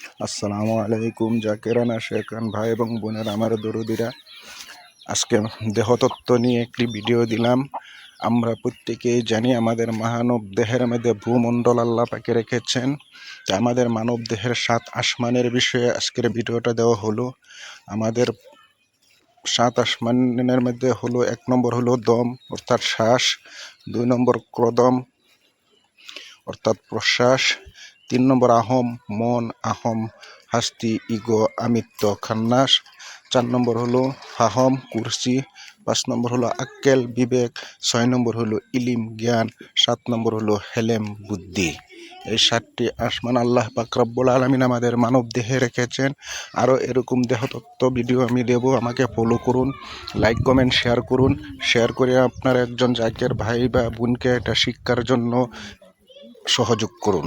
আসসালামু আলাইকুম জাকেরানা শেখান ভাই এবং বোনের আমার দরুদিরা। আজকে দেহতত্ত্ব নিয়ে একটি ভিডিও দিলাম। আমরা প্রত্যেকেই জানি আমাদের মানব দেহের মধ্যে ভূমণ্ডল আল্লাহ পাকে রেখেছেন। তা আমাদের মানব দেহের সাত আসমানের বিষয়ে আজকের ভিডিওটা দেওয়া হলো। আমাদের সাত আসমানের মধ্যে হলো, এক নম্বর হলো দম, অর্থাৎ শ্বাস। দুই নম্বর ক্রদম অর্থাৎ প্রশ্বাস। তিন নম্বর আহম, মন, আহম, হাস্তি, ইগো আমিত্য খান্নাস। চার নম্বর হলো ফাহম, কুরসি। পাঁচ নম্বর হলো আক্কেল, বিবেক। ছয় নম্বর হলো ইলিম, জ্ঞান। সাত নম্বর হলো হেলেম, বুদ্ধি। এই সাতটি আসমান আল্লাহ পাক রব্বুল আলমিন আমাদের মানব দেহে রেখেছেন। আরও এরকম দেহতত্ত্ব ভিডিও আমি দেব, আমাকে ফলো করুন লাইক কমেন্ট শেয়ার করুন। শেয়ার করে আপনার একজন জাকের ভাই বা বোনকে এটা শিক্ষার জন্য সহযোগ করুন।